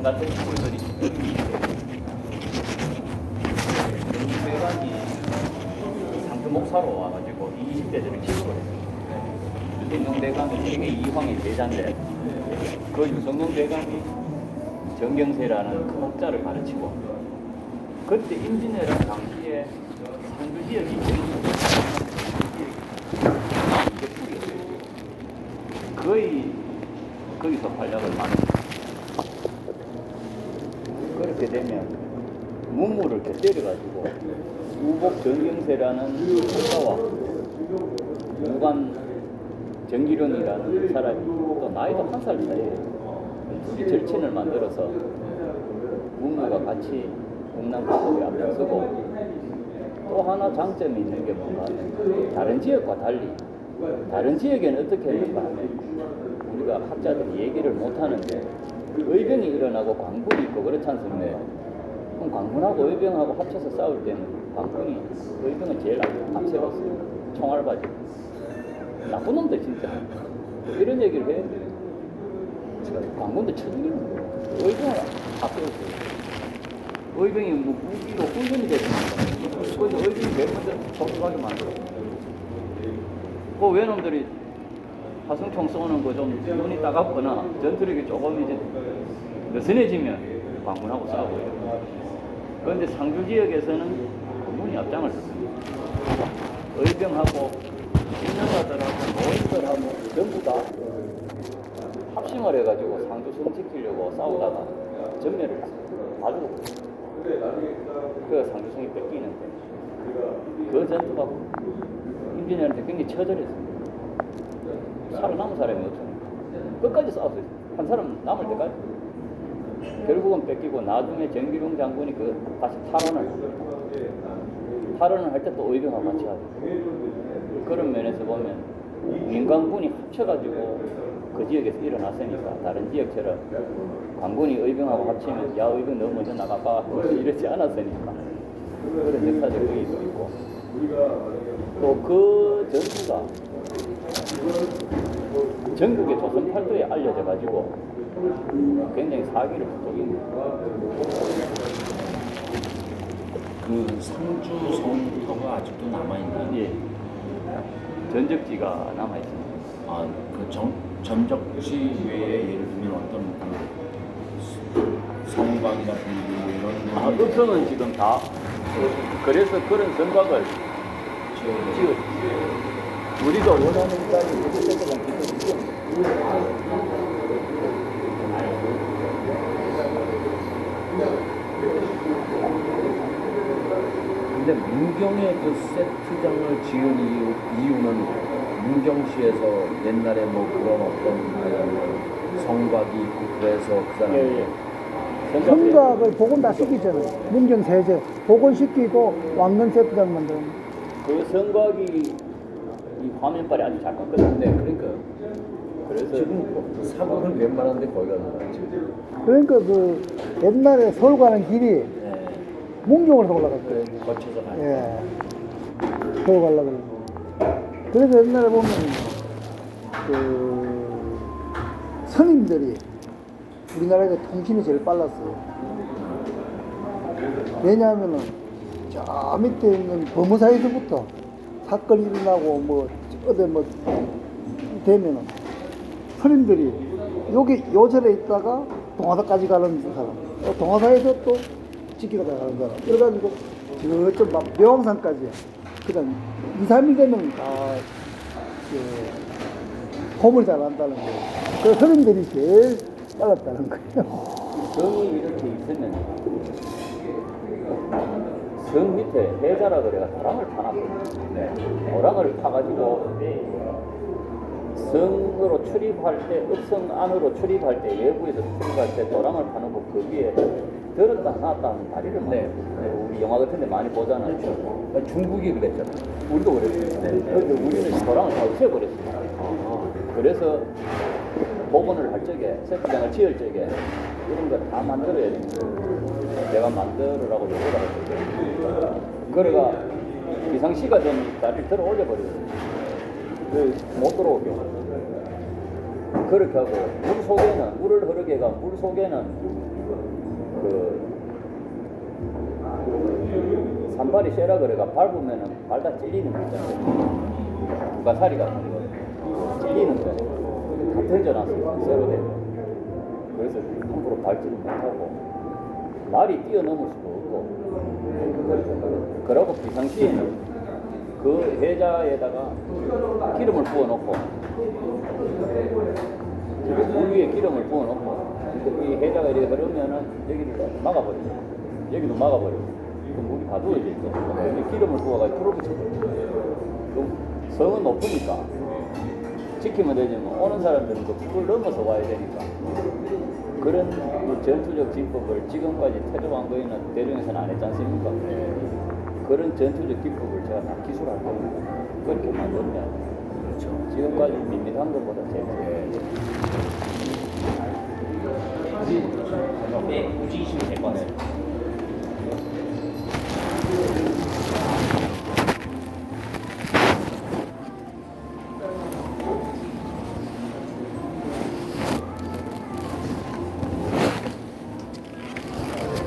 양 같은 대관이 상주 목사로 와가지고 20대들을 기록을 했어요. 유성룡 대감이 세계 2황의 제자인데 그 유성룡 대감이 정경세라는 큰 학자를 가르치고 그때 임진왜란 당시에 상주 지역이. 거의 거기서 활약을 많이 했어요. 그렇게 되면 문무를 곁들여가지고 우복 정경세라는 학자와 무관 정기룡이라는 사람이 또 나이도 한 살 차이에 둘이 절친을 만들어서 문무가 같이 공남국에 앞장서고 또 하나 장점이 있는 게 뭔가 하면 다른 지역과 달리 다른 지역에는 어떻게 했는가? 하면 우리가 학자들이 얘기를 못하는 데 의병이 일어나고 광군이 있고 그렇지 않습니까? 그럼 광군하고 의병하고 합쳐서 싸울 때는 광군이 의병을 제일 앞- 앞세웠어요. 총알 바지. 나쁜 놈들 진짜. 이런 얘기를 해. 광군도 쳐죽이는 거예요. 의병을 앞세웠어요. 의병이 뭐 무기로 훈련이 됐습니다. 그래서 의병이 제일 먼저 적극하게 만들었어요. 그 외놈들이 화성총 쏘는 거 좀 눈이 따갑거나 전투력이 조금 이제 느슨해지면 광군하고 싸우고 이래요. 그런데 상주 지역에서는 군문이 앞장을 섰습니다. 의병하고 신명가들하고 노인들하고 전부 다 합심을 해가지고 상주 성 지키려고 싸우다가 전멸을. 다 죽었어요. 그 상주성이 뺏기는데 그 전투가 임진왜란때 굉장히 처절했습니다. 살아남은 사람이 없으니까 끝까지 싸웠어요. 한 사람 남을 때까지. 결국은 뺏기고 나중에 정기룡 장군이 그 다시 했어요. 탈환을 할 때 또 의병하고 같이 하고 그런 면에서 보면 민간군이 합쳐가지고 그 지역에서 일어났으니까 다른 지역처럼 관군이 의병하고 합치면 야 의병 너 먼저 나가봐 이러지 않았으니까 그런 역사적 의의도 있고 또 그 전투가 전국의 조선 팔도에 알려져 가지고 굉장히 사기를 북돋입니다. 그 상주 성터가 아직도 남아있는 예. 전적지가 남아 있습니다. 아, 그 정, 전적지 외에 예를 들면 어떤 그 성곽이나 분류 이런 아, 읍성은 지금 다 그래서 그런 생각을 지역에 지어 우리가 원하는 자리 무조건 기술이죠. 근데 문경의 그 세트장을 지은 이유, 이유는 문경시에서 옛날에 뭐 그런 어떤 그 성곽이 있고 그래서 그 사람 예, 예. 성곽을 복원 다 시키잖아요. 문경 세제 복원시키고 왕건 세트장 만드는 거. 그 성곽이 이 화면빨이 아주 잘 컸거든요. 네, 그러니까 그래서 지금 사극은 웬만한데 거기가 나왔지. 그러니까 그 옛날에 서울 가는 길이 네, 문경으로 올라갔어요. 그래 거쳐서 가는. 예. 서울 가려고 그러고. 그래서 옛날에 보면 그 선임들이 우리나라가 통신이 제일 빨랐어요. 왜냐하면은 저 밑에 있는 범어사에서부터 사건이 일어나고 뭐 어디 뭐 되면은 선임들이 여기 요절에 있다가 동화사까지 가는 사람, 또 동화사에서 또 지키러 가는 사람. 그래가지고 저쪽 막 명왕산까지 그냥 2, 3일 되면 다 그, 호물이 잘 난다는 거예요. 그 선임들이 제일 빨랐다는 거예요. 성이 이렇게 있으면 성 밑에 해자라 그래가 도랑을 파놨거든요. 네. 도랑을 파가지고 성으로 출입할 때, 읍성 안으로 출입할 때, 외부에서 출입할 때 도랑을 파놓고 그 위에 들었다 놨다 하는 다리를 네. 우리 영화 같은 데 많이 보잖아요. 중국이 그랬잖아요. 우리도 그랬어요. 네. 그런데 우리는 도랑을 다 없애버렸습니다. 그래서 복원을 할 적에, 세트장을 지을 적에 이런 거다 만들어야 됩니다. 내가 만들으라고 요구를 할 적에. 그래가 비상시가 되면 다리를 들어 올려버려요. 그못 들어오게. 그렇게 하고 물 속에는 물을 흐르게 해가 물 속에는 그 산발이 쇠라 그래가 밟으면은 발다 찔리는 거 있잖아요. 누가 살이 같은 거 찔리는 거. 다 던져놨어요. 거. 그래서 함부로 밟지를 못하고 날이 뛰어넘을 수도 없고 그러고 비상시에는 그 해자에다가 기름을 부어놓고 물 위에 기름을 부어놓고 이 해자가 이렇게 흐르면은 여기를 막아버리죠. 여기도 막아버리고 그 물이 가두어져. 이 기름을 부어가지고 풀을 붙여버리죠. 그럼 성은 높으니까 지키면 되지만 오는 사람들은 그 풀을 넘어서 와야 되니까 그런 그 전투적 기법을 지금까지 태조 왕거인은 대중에서는 안 했지 않습니까? 그런 전투적 기법을 제가 다 기술할 겁니다. 그렇게 만들면 그렇죠. 지금까지 밋밋한 것보다 제일 네, 굳이 있으면 될 것 같아요.